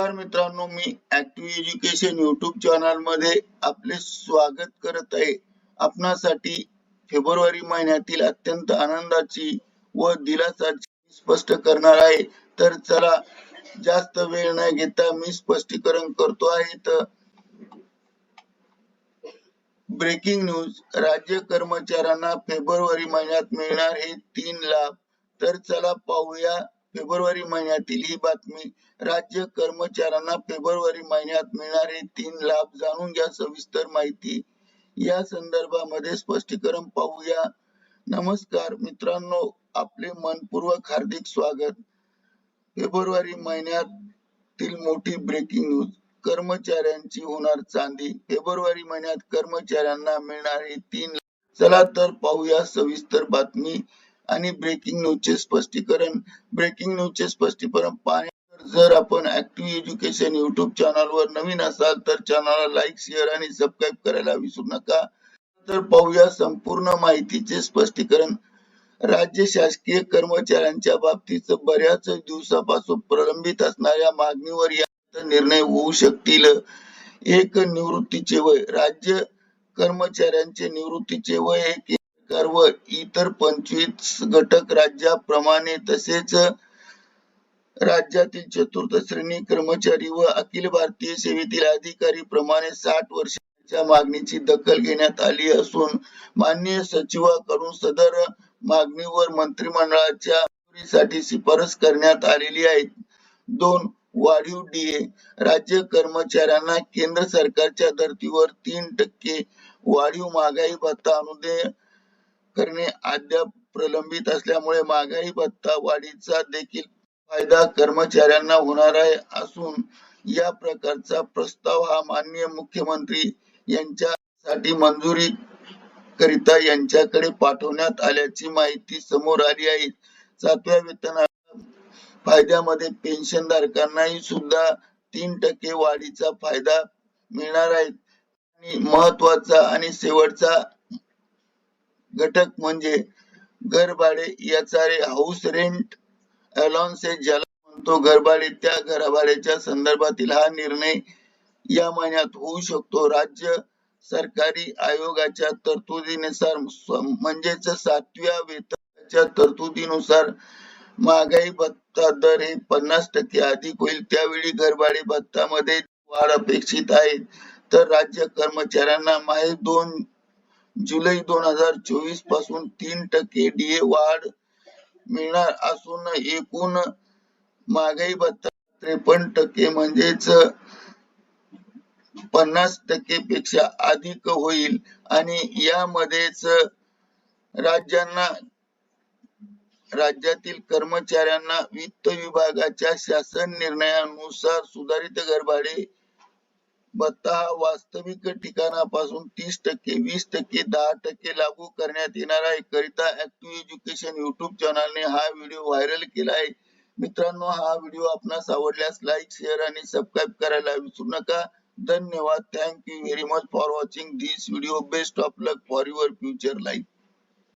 नमस्कार मित्रांनो मी ऍक्टिव्ह एज्युकेशन युट्यूब चॅनलमध्ये आपले स्वागत करत आहे. आपणासाठी फेब्रुवारी महिन्यातील अत्यंत आनंदाची व दिलासाची स्पष्ट करणार आहे. तर चला जास्त वेळ न घेता मी स्पष्टीकरण करतो आहे. तर ब्रेकिंग न्यूज राज्य कर्मचाऱ्यांना फेब्रुवारी महिन्यात मिळणार हे तीन लाभ तर चला पाहूया फेब्रुवारी महिन्यातील ही बातमी. राज्य कर्मचाऱ्यांना फेब्रुवारी महिन्यात मिळणारे तीन लाभ जाणून घ्या सविस्तर माहिती. या संदर्भामध्ये स्पष्टीकरण पाहूया. नमस्कार मित्रांनो आपले मनपूर्वक हार्दिक स्वागत. फेब्रुवारी महिन्यातील मोठी ब्रेकिंग न्यूज कर्मचाऱ्यांची होणार चांदी. फेब्रुवारी महिन्यात कर्मचाऱ्यांना मिळणारे तीन चला तर पाहूया सविस्तर बातमी. आणि ब्रेकिंग न्यूजचे स्पष्टीकरण. ब्रेकिंग न्यूजचे स्पष्टीकरण पाहणे जर आपण ऍक्टिव्ह एज्युकेशन युट्यूब चॅनलवर नवीन असाल तर चॅनलला लाईक शेअर आणि सबस्क्राईब करायला विसरू नका. तर पाहूया संपूर्ण माहितीचे स्पष्टीकरण. राज्य शासकीय कर्मचाऱ्यांच्या बाबतीत बऱ्याच दिवसापासून प्रलंबित असणाऱ्या मागणीवर या निर्णय होऊ शकतील. एक निवृत्तीचे वय. राज्य कर्मचाऱ्यांचे निवृत्तीचे वय एक सरकार व इतर पंचवीस घटक राज्याप्रमाणे तसेच राज्यातील चतुर्थ श्रेणी कर्मचारी व अखिल भारतीय सेवेतील अधिकारी प्रमाणे साठ वर्षाच्या मागणीची दखल घेण्यात आली असून माननीय सचिवाकडून सदर मागणीवर मंत्रिमंडळाच्या साठी शिफारस करण्यात आलेली आहे. दोन वाढीव डीए राज्य कर्मचाऱ्यांना केंद्र सरकारच्या धर्तीवर तीन टक्के वाढीव महागाई भत्ता अनुदय करणे अद्याप प्रलंबित असल्यामुळे महागाई भत्ता वाढीचा देखील फायदा कर्मचाऱ्यांना होणार आहे असून या प्रकारचा प्रस्ताव हा माननीय मुख्यमंत्री यांच्यासाठी मंजुरी करिता यांच्याकडे पाठवण्यात आल्याची माहिती समोर आली आहे. सातव्या वेतन फायद्यामध्ये पेन्शन धारकांनाही सुद्धा तीन टक्के वाढीचा फायदा मिळणार आहे. आणि महत्त्वाचा आणि शेवटचा घटक म्हणजे घरभाडे याचा हाऊस रेंट अलाउन्सेस ज्याला म्हणतो घरभाडे. त्या घरभाड्याच्या संदर्भातील हा निर्णय या महिन्यात होऊ शकतो. राज्य सरकारी आयोगाच्या तरतुदीनुसार म्हणजेच सातव्या वेतनाच्या तरतुदीनुसार महागाई भत्ता दर हे पन्नास टक्के अधिक होईल. त्यावेळी घरभाडे भत्तामध्ये वाढ अपेक्षित आहे. तर राज्य कर्मचाऱ्यांना माहे दोन जुलै दोन हजार चोवीसपासून तीन टक्के डीए वाढ मिळणार असून एकूण महागाई भत्ता त्रेपन्न टक्के म्हणजेच पन्नास टक्के पेक्षा अधिक होईल. आणि यामध्येच राज्यांना राज्यातील कर्मचाऱ्यांना वित्त विभागाच्या शासन निर्णयानुसार सुधारित घरभाडे भत्ता हा वास्तविक ठिकाणापासून तीस टक्के वीस टक्के दहा टक्के लागू करण्यात येणार आहे करिता ऍक्टिव्ह एज्युकेशन युट्यूब चॅनलने हा व्हिडिओ व्हायरल केला आहे. मित्रांनो हा व्हिडिओ आपणास आवडल्यास लाईक शेअर आणि सबस्क्राईब करायला विसरू नका. धन्यवाद. Thank you very much for watching this video best of luck for your future life